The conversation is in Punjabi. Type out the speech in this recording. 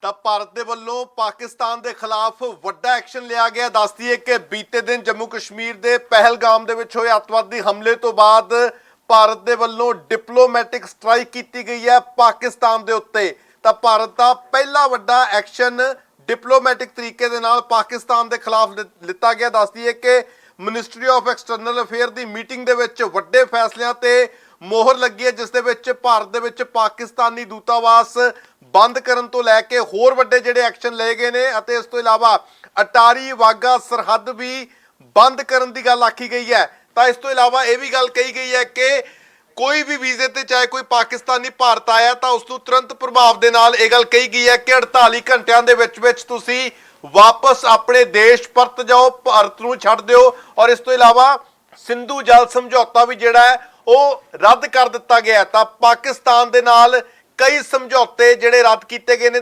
ਤਾਂ ਭਾਰਤ ਦੇ ਵੱਲੋਂ ਪਾਕਿਸਤਾਨ ਦੇ ਖਿਲਾਫ ਵੱਡਾ ਐਕਸ਼ਨ ਲਿਆ ਗਿਆ। ਦੱਸਦੀ ਹੈ ਕਿ ਬੀਤੇ ਦਿਨ ਜੰਮੂ ਕਸ਼ਮੀਰ ਦੇ ਪਹਿਲਗਾਮ ਦੇ ਵਿੱਚ ਹੋਏ ਅੱਤਵਾਦੀ ਹਮਲੇ ਤੋਂ ਬਾਅਦ ਭਾਰਤ ਦੇ ਵੱਲੋਂ ਡਿਪਲੋਮੈਟਿਕ ਸਟ੍ਰਾਈਕ ਕੀਤੀ ਗਈ ਹੈ ਪਾਕਿਸਤਾਨ ਦੇ ਉੱਤੇ। ਤਾਂ ਭਾਰਤ ਦਾ ਪਹਿਲਾ ਵੱਡਾ ਐਕਸ਼ਨ ਡਿਪਲੋਮੈਟਿਕ ਤਰੀਕੇ ਦੇ ਨਾਲ ਪਾਕਿਸਤਾਨ ਦੇ ਖਿਲਾਫ ਲਿ- ਲਿੱਤਾ ਗਿਆ। ਦੱਸਦੀ ਹੈ ਕਿ ਮਿਨਿਸਟਰੀ ਆਫ ਐਕਸਟਰਨਲ ਅਫੇਅਰ ਦੀ ਮੀਟਿੰਗ ਦੇ ਵਿੱਚ ਵੱਡੇ ਫੈਸਲਿਆਂ ਤੇ ਮੋਹਰ ਲੱਗੀ ਹੈ, ਜਿਸ ਦੇ ਵਿੱਚ ਭਾਰਤ ਦੇ ਵਿੱਚ ਪਾਕਿਸਤਾਨੀ ਦੂਤਾਵਾਸ ਬੰਦ ਕਰਨ ਤੋਂ ਲੈ ਕੇ ਹੋਰ ਵੱਡੇ ਜਿਹੜੇ ਐਕਸ਼ਨ ਲਏ ਗਏ ਨੇ ਅਤੇ ਇਸ ਤੋਂ ਇਲਾਵਾ ਅਟਾਰੀ ਵਾਗਾ ਸਰਹੱਦ ਵੀ ਬੰਦ ਕਰਨ ਦੀ ਗੱਲ ਆਖੀ ਗਈ ਹੈ। ਤਾਂ ਇਸ ਤੋਂ ਇਲਾਵਾ ਇਹ ਵੀ ਗੱਲ ਕਹੀ ਗਈ ਹੈ ਕਿ ਕੋਈ ਵੀ ਵੀਜ਼ੇ ਤੇ ਚਾਹੇ ਕੋਈ ਪਾਕਿਸਤਾਨੀ ਭਾਰਤ ਆਇਆ, ਤਾਂ ਉਸ ਨੂੰ ਤੁਰੰਤ ਪ੍ਰਭਾਵ ਦੇ ਨਾਲ ਇਹ ਗੱਲ ਕਹੀ ਗਈ ਹੈ ਕਿ 48 ਘੰਟਿਆਂ ਦੇ ਵਿੱਚ ਵਿੱਚ ਤੁਸੀਂ ਵਾਪਸ ਆਪਣੇ ਦੇਸ਼ ਪਰਤ ਜਾਓ, ਭਾਰਤ ਨੂੰ ਛੱਡ ਦਿਓ। ਔਰ ਇਸ ਤੋਂ ਇਲਾਵਾ ਸਿੰਧੂ ਜਲ ਸਮਝੌਤਾ ਵੀ ਜਿਹੜਾ ਹੈ ਉਹ ਰੱਦ ਕਰ ਦਿੱਤਾ ਗਿਆ ਤਾਂ ਪਾਕਿਸਤਾਨ ਦੇ ਨਾਲ ਕਈ ਸਮਝੌਤੇ ਜਿਹੜੇ ਰੱਦ ਕੀਤੇ ਗਏ ਨੇ।